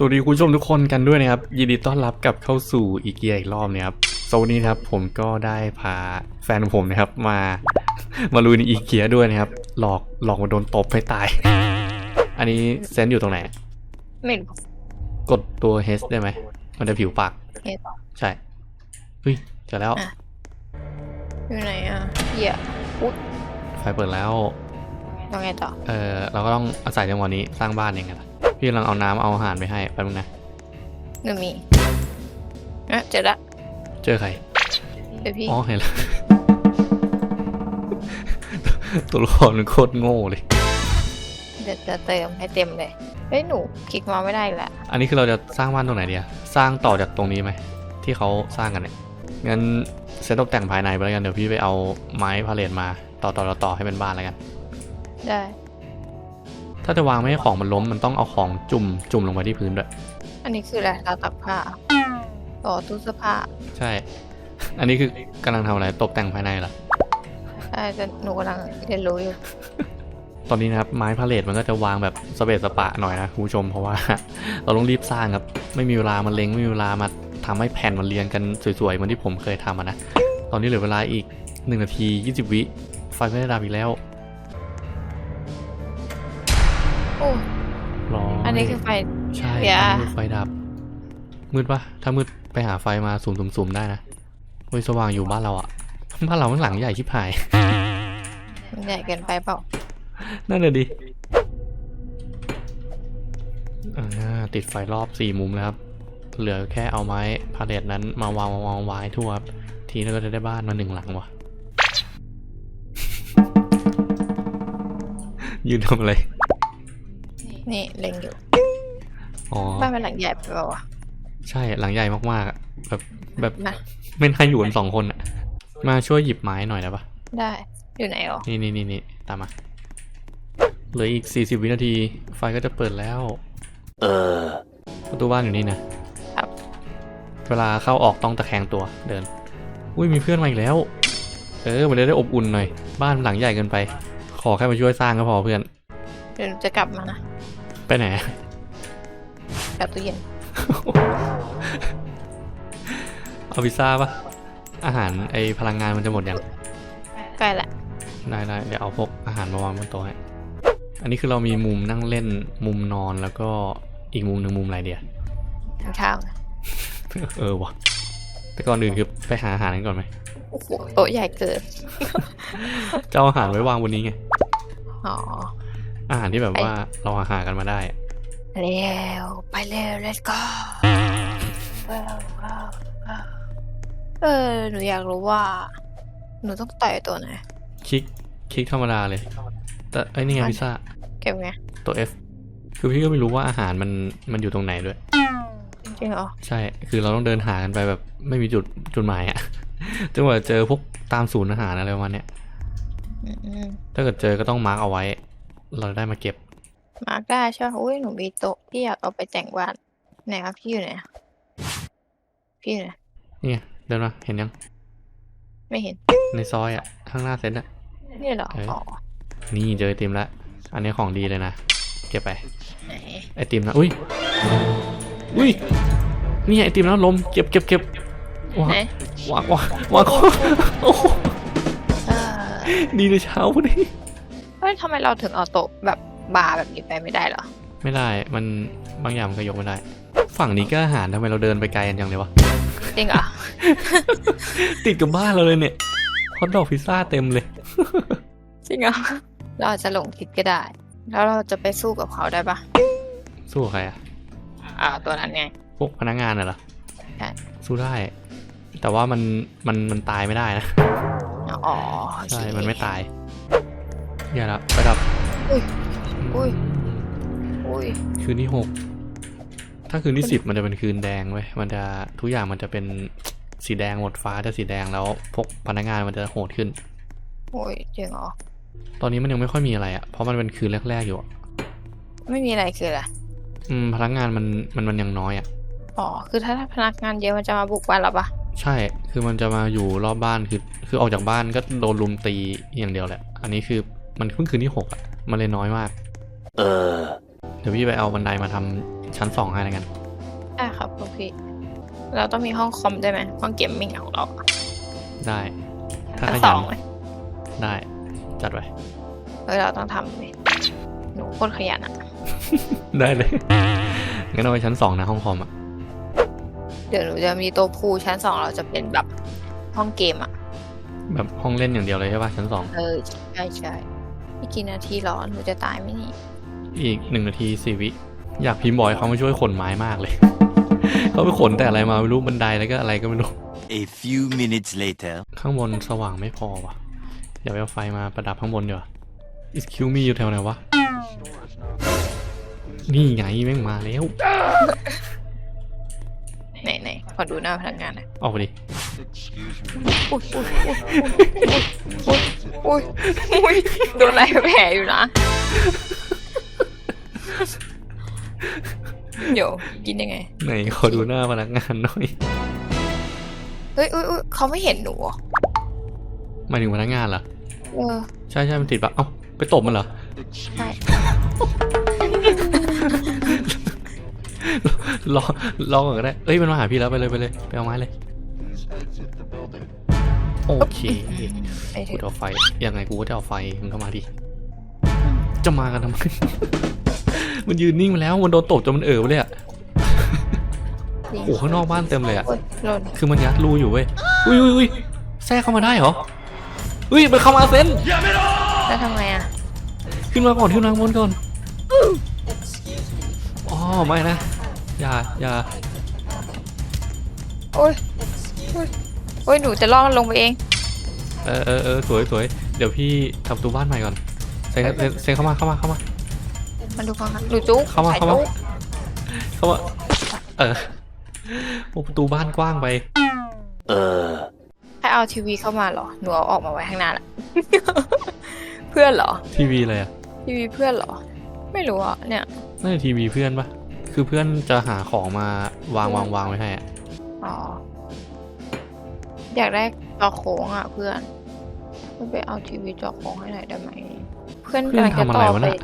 สวัสดีคุณผู้ชมทุกคนกันด้วยนะครับ ยินดีต้อนรับกลับเข้าสู่อีเกียอีกรอบนะครับโซนนี้นะครับผมก็ได้พาแฟนของผมนะครับมา มาลุยในอีเกียด้วยนะครับ หลอกหลอกมาโดนตบให้ตาย อันนี้เซนต์อยู่ตรงไหน ไม่รู้กดตัว H ได้ไหม มันจะผิวปากเอ๊ะต่อใช่เฮ้ยเจอแล้วอะอยู่ไหนอะเหี้ยไฟเปิดแล้วต้องไงต่อ เออเราก็ต้องอาศัยจังหวะนี้สร้างบ้านเองไงล่ะ พี่กำลังเอาน้ำเอาอาหารไปให้แป๊บนึงนะหนูมีอะเจอละเจอใคร เดี๋ยวพี่ อ๋อเห็นแล้ว ตัวละครมันโคตรโง่เลย เดี๋ยวจะเติมให้เต็มเลย เฮ้ยหนูคลิกมาไม่ได้อีกและอันนี้คือเราจะสร้างบ้านตรงไหนเดียสร้างต่อจากตรงนี้ไหม ที่เขาสร้างกันเนี่ย งั้นเซตตกแต่งภายในไปแล้วกัน เดี๋ยวพี่ไปเอาไม้พาเลทมา ต่อต่อต่อต่อให้เป็นบ้านแล้วกัน ได้ ถ้าจะวางไม่ให้ของมันล้มมันต้องเอาของจุ่มจุ่มลงไปที่พื้นด้วยอันนี้คืออะไรเราวตักผ้าต่อตู้เสื้อผ้าใช่ อันนี้คือกำลังทำอะไรตกแต่งภายในเหรอใช่แต่หนูกำลังเรียนรู้อยู่ตอนนี้นะครับไม้พาเลทมันก็จะวางแบบสเปซสปะหน่อยนะคุณผู้ชมเพราะว่า เราต้องรีบสร้างครับ ไม่มีเวลามาเล็งไม่มีเวลามาทำให้แผ่นมันเรียงกันสวยๆเหมือนที่ผมเคยทำอะนะ ตอนนี้เหลือเวลาอีก1นาที 20 วิไฟไม่ได้ดับอีกแล้ว นนี้คือไฟใช่เดี๋ยวอันนี้คือไฟดับ มืดปะถ้ามืดไปหาไฟมาสุ่มๆๆได้นะเฮ้ยสว่างอยู่บ้านเราอะบ้านเราข้างหลังใหญ่ชิบหายมันใหญ่เกินไปเปล่า นั่นเลยดิอ่าติดไฟรอบสี่มุมแล้วครับ เหลือแค่เอาไม้พาเลทนั้นมาวางวางวางไว้ทั่วครับ ทีนี้ก็จะได้บ้านมาหนึ่งหลังว่ะ ยืนทำอะไร นี่เล็งอยู่ อ๋อ บ้านเป็นหลังใหญ่ไปเปล่าวะ ใช่หลังใหญ่มากๆอะแบบแบบนะ ไม่น่าอยู่กันสองคนอะมาช่วยหยิบไม้หน่อยได้ปะได้ อยู่ไหนอ๋อนี่นี่นี่นี่ตามมาเหลืออีกสี่สิบวินาที ไฟก็จะเปิดแล้ว เออ ประตูบ้านอยู่นี่นะครับ เวลาเข้าออกต้องตะแคงตัวเดิน อุ้ยมีเพื่อนมาอีกแล้ว เออมันจะได้อบอุ่นหน่อย บ้านหลังใหญ่เกินไป ขอแค่มาช่วยสร้างก็พอเพื่อน เดี๋ยวหนูจะกลับมานะ ไปไหน กลับตู้เย็น เอาพิซซ่าปะอาหารไอพลังงานมันจะหมดยัง ใกล้ละ ได้ได้เดี๋ยวเอาพวกอาหารมาวางบนโต๊ะให้ อันนี้คือเรามีมุมนั่งเล่น มุมนอนแล้วก็อีกมุมหนึ่งมุมอะไรเดียทานข้าวนะเออวะแต่ก่อนอื่นคือไปหาอาหารกันก่อนไหมโอ้โหโต๊ะใหญ่เกิน จะเอาอาหารไว้วางบนนี้ไง อ๋อ อาหารที่แบบว่าเราหากันมาได้ เร็วไปเร็ว let's go เออ หนูอยากรู้ว่า หนูต้องต่อยตัวไหน คลิก คลิกธรรมดาเลย แต่ไอ้ยนี่ไงอันพิซซ่า เก็บไง ตัว F คือพี่ก็ไม่รู้ว่าอาหารมัน มันอยู่ตรงไหนด้วย จริงเหรอ ใช่ คือเราต้องเดินหากันไปแบบไม่มีจุด จุดหมายอะจนกว่าจะเจอพวกตามศูนย์อาหารอะไรประมาณเนี้ยอืมถ้าเกิดเจอก็ต้องมาร์กเอาไว้ เราได้มาเก็บ มาร์กได้ใช่ไหมอุ้ยหนูมีโต๊ะที่อยากเอาไปแต่งบ้านไหนครับพี่อยู่ไหนอะพี่อยู่ไหนนี่ไงเดินมาเห็นยัง ไม่เห็นในซอยอะข้างหน้าเซ็นอะนี่เหรอเอ้ย อ๋อนี่เจอไอติมแล้วอันนี้ของดีเลยนะ เก็บไป ไหนไอติมนะ อุ้ย อุ้ย นี่ไอติมแล้วลม เก็บเก็บเก็บวางไหนวางวางวางของโอ้โหเออดีในเช้าพอดี เฮ้ยทำไมเราถึงเอาโต๊ะแบบ บาร์แบบนี้ไปไม่ได้เหรอ ไม่ได้ มันบางอย่างมันก็ยกไม่ได้ ฝั่งนี้ก็อาหารทำไมเราเดินไปไกลกันจังเลยวะ จริงเหรอ ติดกับบ้านเราเลยเนี่ยฮอทดอกพิซซ่าเต็มเลย จริงเหรอ เราอาจจะหลงผิดก็ได้ แล้วเราจะไปสู้กับเขาได้ปะสู้กับใครอะอ่าตัวนั้นไง พวกพนักงานน่ะเหรอใช่ สู้ได้ แต่ว่ามันมันมันตายไม่ได้นะ อ๋อโอเค ใช่ มันไม่ตาย อย่าละประดับอุ้ย อุ้ยอุ้ยคืนที่หกถ้าคืนที่สิบมันจะเป็นคืนแดงเว้ยมันจะทุกอย่างมันจะเป็นสีแดงหมดฟ้าจะสีแดงแล้วพวกพนักงานมันจะโหดขึ้น โอ้ยจริงเหรอตอนนี้มันยังไม่ค่อยมีอะไรอะเพราะมันเป็นคืนแรกๆอยู่อะไม่มีอะไรคืออะไรอืมพนักงานมันมันมันยังน้อยอะอ๋อคือถ้าพนักงานเยอะมันจะมาบุกบ้านเราปะใช่คือมันจะมาอยู่รอบบ้านคือ คือออกจากบ้านก็โดนลุมตีอย่างเดียวแหละ อันนี้คือมันเพิ่งคืนที่หกอะมันเลยน้อยมาก เออ เดี๋ยวพี่ไปเอาบันไดมาทำชั้นสองให้แล้วกันได้ครับคุณพี่เราต้องมีห้องคอมด้วยไหมห้องเกมมิ่งของเราอะได้ ถ้าชั้นขสยัอนงเลยได้ จัดไปเฮ้ยเราต้องทำเลยหนูโคตรขยันอะได้เลย งั้นเอาไปชั้นสองนะห้องคอมอะเดี๋ยวหนูจะมีตัวพูชั้นสองเราจะเป็นแบบห้องเกมอะแบบห้องเล่นอย่างเดียวเลยใช่ป่ะชั้นสองเออใช่ใช่อีกกี่นาทีเหรอหนูจะตายไหมนี่ อีกหนึ่งนาทีสี่วิ อยากพิมพ์บอยเขามาช่วยขนไม้มากเลย เขาไปขนแต่อะไรมาไม่รู้บันไดแล้วก็อะไรก็ไม่รู้ A few minutes later. ข้างบนสว่างไม่พอว่ะเดี๋ยวไปเอาไฟมาประดับข้างบนดีกว่า excuse me อยู่แถวไหนวะ นี่ไงแม่งมาแล้ว ไหนไหนขอดูหน้าพนักงานหน่อยออกไปดิ อุ้ยอุ้ยอุ้ยอุ้ยอุ้ยอุ้ยโดนอะไรแผลอยู่นะ เดี๋ยวกินยังไง ไหนขอดูหน้าพนักงานหน่อยเฮ้ยอุ้ยอุ้ยเขาไม่เห็นหนูเหรอหมายถึงพนักงานเหรอ เออใช่ใช่มันติดปะเอ้าไปตบมันเหรอ ใช่รอรอก่อนก็ได้ เอ้ยมันมาหาพี่แล้วไปเลยไปเลยไปเอาไม้เลย โอเคไอ้เถกูอะจะเอาไฟยังไงกูก็จะเอาไฟมึงเข้ามาดิ จะมากันทำไม มันยืนนิ่งไปแล้ว มันโดนตบจนมันเอ๋อไปเลยอะจริงโอ้ข้างนอกบ้านเต็มเลยอะโอ้ยหล่นคือมันยัดรูอยู่เว้ย อุ้ยอุ้ยอุ้ยแทรกเข้ามาได้เหรอ อุ้ยมันเข้ามาเซนแล้วทำไงอะขึ้นมาก่อนขึ้นมาข้างบนก่อนอ๋อไม่นะ อย่าอย่าโอ้ยโอ้ยโอ้ยหนูจะล่องลงไปเอง เออเออเออสวยสวยเดี๋ยวพี่ทำประตูบ้านใหม่ก่อนเซนเซนเซนเข้ามาเข้ามาเข้ามา มาดูก่อนครับหนูจุ๊กเข้ามาสยเข้ามาจุ๊กเข้ามาเออโอ้ประตูบ้านกว้างไป Uh. ให้เอาทีวีเข้ามาเหรอ หนูเอาออกมาไว้ข้างหน้าละ เพื่อนเหรอ ทีวีอะไรอะทีวีเพื่อนเหรอ ไม่รู้อะ เนี่ย น่าจะทีวีเพื่อนปะคือเพื่อนจะหาของมาวางวางวางไว้ให้อะอ๋อ อยากได้จอโค้งอะ เพื่อนเพื่อนไปเอาทีวีจอโค้งให้หน่อยได้ไหม เพื่อนเพื่อนกำลังจะทำอะไรต่อวะไปน่ะ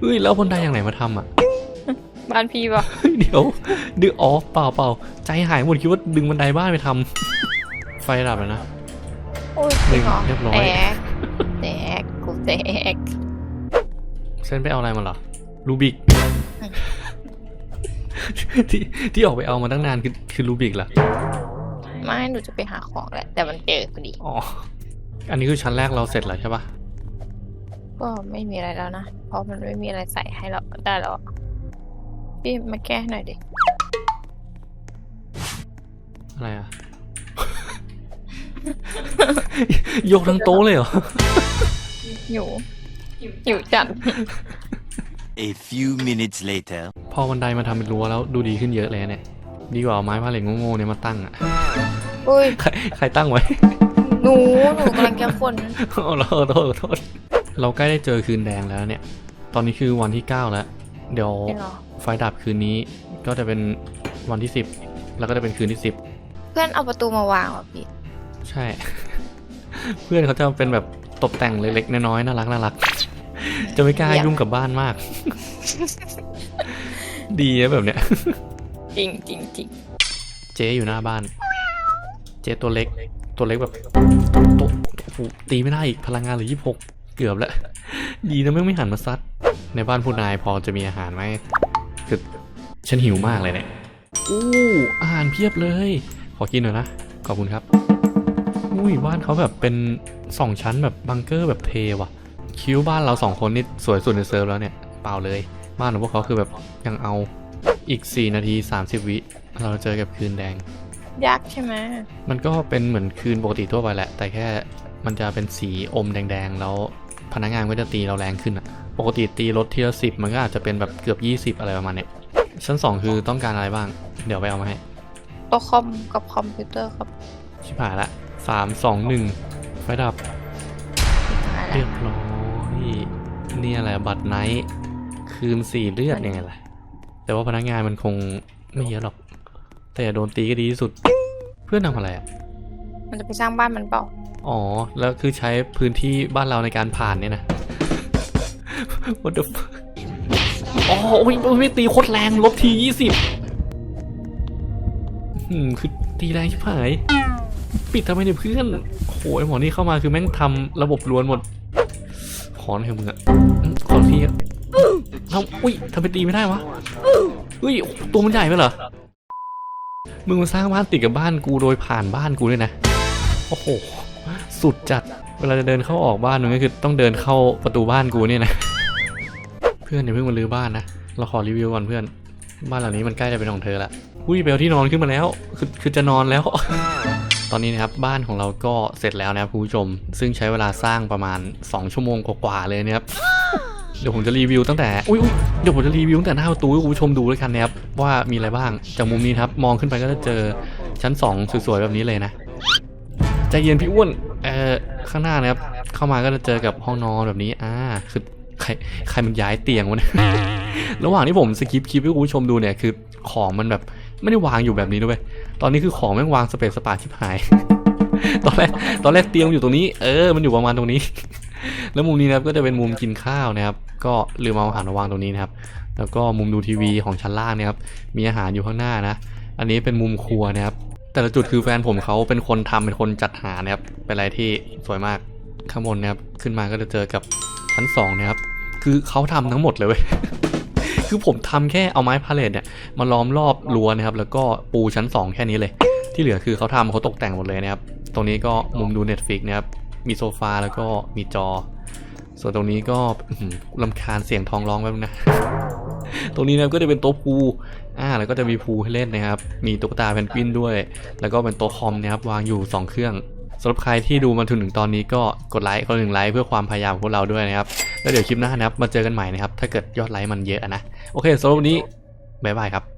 เฮ้ยแล้วบนไดอย่างไหนมาทำอะบ้านพี่ปะเฮ้ยเดี๋ยวดึงอ๋อเปล่าเปล่าใจหายหมดคิดว่าดึงบันไดบ้านไปทำไฟดับแล้วนะ โอ้ยจริงเหรอเรียบร้อย แตกแตกกูแตกเซนไปเอาอะไรมาเหรอรูบิกที่ที่ออกไปเอามาตั้งนานคือคือรูบิกเหรอไม่หนูจะไปหาของแหละแต่มันเจอพอดีอ๋ออันนี้คือชั้นแรกเราเสร็จแล้วใช่ปะ ก็ไม่มีอะไรแล้วนะ เพราะมันไม่มีอะไรใส่ให้เราได้แล้วอะพี่มาแก้ให้หน่อยดิ อะไรอะยกทั้งโต๊ะเลยเหรอ อยู่อยู่จัด A few minutes later. พอบันไดมาทำเป็นรั้วแล้วดูดีขึ้นเยอะเลยนะเนี่ย ดีกว่าเอาไม้พาเหล็กโง่ๆเนี่ยมาตั้งอะอุ้ย ใครใครตั้งไว้ หนู หนูกำลังจะคนเอาเราโทษโทษ เราใกล้ได้เจอคืนแดงแล้วเนี่ย ตอนนี้คือวันที่ 9 แล้ว เดี๋ยวจริงเหรอ ไฟดับคืนนี้ก็จะเป็นวันที่ 10 แล้วก็จะเป็นคืนที่ เพื่อนเอาประตูมาวางว่ะพี่10 ใช่ เพื่อนเขาจะเป็นแบบตกแต่งเล็กๆน้อยๆน่ารักน่ารักจะไม่กล้าอยากยุ่งกับบ้านมาก ดีนะแบบเนี้ย จริงจริงจริงเจ๊อยู่หน้าบ้าน เจ๊ตัวเล็ก ตัวเล็กแบบตัวโอ้โหตีไม่ได้อีกพลังงานเหรือยี่หก เกือบแล้ว ดีนะไม่งไม่หันมาซัด ในบ้านผู้นายพอจะมีอาหารไหมคือฉันหิวมากเลยเนี่ยอู้อาหารเพียบเลย ขอกินหน่อยนะ ขอบคุณครับ อุ้ยบ้านเขาแบบเป็นสองชั้นแบบบังเกอร์แบบเทว่ะ คิ้วบ้านเราสองคนนี่สวยสุดในเซิร์ฟแล้วเนี่ย เปล่าเลย บ้านของพวกเขาคือแบบยังเอาอีก 4 นาที 30 วิ เราเจอกับคืนแดง ยักษ์ใช่ไหม มันก็เป็นเหมือนคืนปกติทั่วไปแหละ แต่แค่มันจะเป็นสีอมแดงๆ แล้ว พนักงานก็จะตีเราแรงขึ้นอะปกติตีลดทีละสิบมันก็อาจจะเป็นแบบเกือบ 20 อะไรประมาณเนี้ยชั้น 2 คือต้องการอะไรบ้าง เดี๋ยวไปเอามาให้โต๊ะคอมกับคอมพิวเตอร์ครับ ชิบหายละสามสองหนึ่งไฟดับหาแล้เรีวยบร้อยนี่อะไรบัตรไนท์คืนสี่เลือดยังไงล่ะ แต่ว่าพนักงานมันคงไม่เยอะหรอก แต่อย่าโดนตีก็ดีที่สุด เพื่อนทำอะไรอะ มันจะไปสร้างบ้านมันเปล่า อ๋อ แล้วคือใช้พื้นที่บ้านเราในการผ่านเนี่ยนะ What the fuck อ๋อโอ้ยไม่ตีโคตรแรงลบทียี่สิบอืมคือตีแรงชิบหาย ปิดทำไมเนี่ยเพื่อนโหไอหมอนี่เข้ามาคือแม่งทำระบบล้วนหมด ขอหน่อยเถอมึงอะขอทีอะทำอุ้ยทำไมตีไม่ได้วะอุ้ยตัวมันใหญ่ไปเหรอ มึงมาสร้างบ้านติดกับบ้านกูโดยผ่านบ้านกูด้วยนะ โอ้โห สุดจัด เวลาจะเดินเข้าออกบ้านมึงก็คือต้องเดินเข้าประตูบ้านกูเนี่ยนะ เพื่อนอย่าเพิ่งมาลื้อบ้านนะ เราขอรีวิวก่อนเพื่อน บ้านหลังนี้มันใกล้จะเป็นของเธอละอุ้ยไปเอาที่นอนขึ้นมาแล้ว คือคือจะนอนแล้ว ตอนนี้นะครับบ้านของเราก็เสร็จแล้วนะครับคุณผู้ชม ซึ่งใช้เวลาสร้างประมาณ 2 ชั่วโมงกว่าๆเลยนะครับเดี๋ยวผมจะรีวิวตั้งแต่อุ้ยเดี๋ยวผมจะรีวิวตั้งแต่หน้าประตูให้คุณผู้ชมดูด้วยกันนะครับว่ามีอะไรบ้าง จากมุมนี้ครับมองขึ้นไปก็จะเจอชั้น 2 สวยๆแบบนี้เลยนะ ใจเย็นพี่อ้วนเอ่อข้างหน้านะครับเข้ามาก็จะเจอกับห้องนอนแบบนี้อ่าคือใครใครมันย้ายเตียงวะเนี่ยระหว่างที่ผมสกิปคลิปให้คุณผู้ชมดูเนี่ยคือของมันแบบไม่ได้วางอยู่แบบนี้ด้วย ตอนนี้คือของแม่งวางสเปซสปาชิบหาย ตอนแรกตอนแรกเตียงอยู่ตรงนี้ เออ มันอยู่ประมาณตรงนี้ แล้วมุมนี้นะครับก็จะเป็นมุมกินข้าวนะครับ ก็ลืมเอาอาหารมาวางตรงนี้นะครับ แล้วก็มุมดูทีวีของชั้นล่างนะครับ มีอาหารอยู่ข้างหน้านะ อันนี้เป็นมุมครัวนะครับ แต่ละจุดคือแฟนผมเขาเป็นคนทำเป็นคนจัดหานะครับเป็นอะไรที่สวยมากข้างบนนะครับขึ้นมาก็จะเจอกับชั้นสองนะครับคือเขาทำทั้งหมดเลยเว้ยคือผมทำแค่เอาไม้พาเลทเนี่ยมาล้อมรอบรั้วนะครับแล้วก็ปูชั้น 2 แค่นี้เลย ที่เหลือคือเขาทำเขาตกแต่งหมดเลยนะครับตรงนี้ก็มุมดู Netflix นะครับมีโซฟาแล้วก็มีจอ ส่วนตรงนี้ก็ลำคาญเสียงทองร้องแป๊บนะ ตรงนี้นะก็จะเป็นโต๊ะพูอ่าแล้วก็จะมีพูให้เล่นนะครับ มีตุ๊กตาเพนกวินด้วย แล้วก็เป็นโต๊ะคอมนะครับวางอยู่ 2 เครื่องสำหรับใครที่ดูมาถึงตอนนี้ก็กดไลค์คนหนึ่งไลค์เพื่อความพยายามของพวกเราด้วยนะครับ แล้วเดี๋ยวคลิปหน้านะครับมาเจอกันใหม่นะครับ ถ้าเกิดยอดไลค์มันเยอะอะนะ โอเคสำหรับวันนี้บ๊ายบายครับ